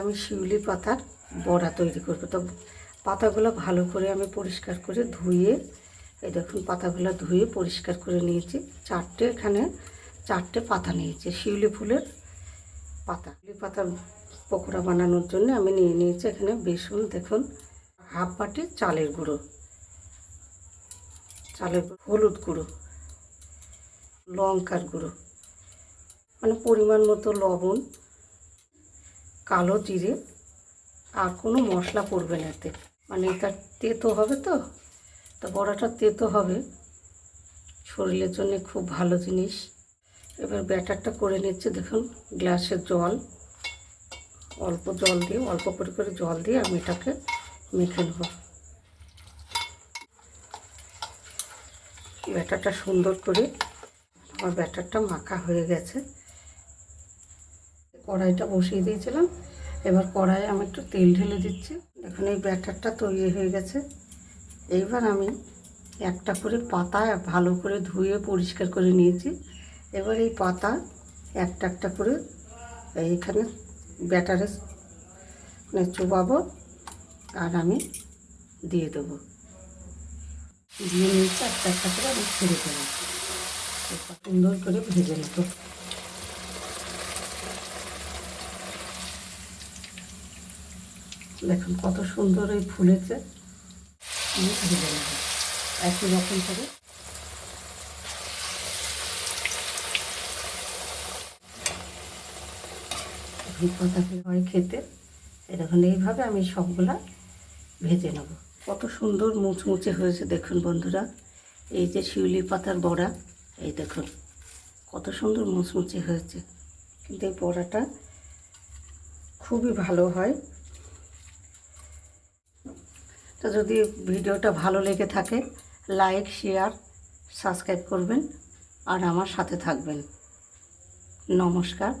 আমি শিউলি পাতার বড়া তৈরি করব। তো পাতাগুলো ভালো করে আমি পরিষ্কার করে ধুয়ে, এই দেখুন পাতাগুলো ধুয়ে পরিষ্কার করে নিয়েছি। চারটে এখানে, চারটে পাতা নিয়েছি, শিউলি ফুলের পাতা। শিউলি পাতার পকোড়া বানানোর জন্য আমি নিয়ে নিয়েছি এখানে বেসন, দেখুন, হাফ বাটি চালের গুঁড়ো। চালের হলুদ গুঁড়ো, লঙ্কার গুঁড়ো মানে পরিমাণ মতো লবণ কালো জিরে আর কোনো মশলা পড়বে না এতে। মানে এটা তেতো হবে তো তো বড়াটা তেতো হবে। শরীরের জন্য খুব ভালো জিনিস। এবার ব্যাটারটা করে নিচ্ছে, দেখুন, গ্লাসের জল। অল্প জল দিয়ে, অল্প করে করে জল দিয়ে আমি এটাকে মেখে নেব। ব্যাটারটা সুন্দর করে, আমার ব্যাটারটা মাখা হয়ে গেছে। কড়াইটা বসিয়ে দিয়েছিলাম। এবার কড়াইয়ে আমি একটু তেল ঢেলে দিচ্ছি। দেখুন, এই ব্যাটারটা তৈরি হয়ে গেছে। এইবার আমি একটা করে পাতা ভালো করে ধুয়ে পরিষ্কার করে নিয়েছি। এবার এই পাতা একটা একটা করে এইখানে ব্যাটারে মানে চুবাবো আর আমি দিয়ে দেবো। দিয়ে নিয়েছি একটা একটা করে আমি ছেড়ে দেবো। সুন্দর করে ভেজে নেব। দেখুন, কত সুন্দর এই ফুলেছে। আমি ভেজে একই রকম করে। পাতাকে হয় খেতে। দেখুন, এইভাবে আমি সবগুলা ভেজে নেব। কত সুন্দর মুচমুচে হয়েছে, দেখুন বন্ধুরা। এই যে শিউলি পাতার বড়া, এই দেখুন, কত সুন্দর মুচমুচে হয়েছে। কিন্তু এই বড়াটা খুবই ভালো হয়। তো যদি ভিডিওটা ভালো লেগে থাকে, লাইক, শেয়ার, সাবস্ক্রাইব করবেন আর আমার সাথে থাকবেন। নমস্কার।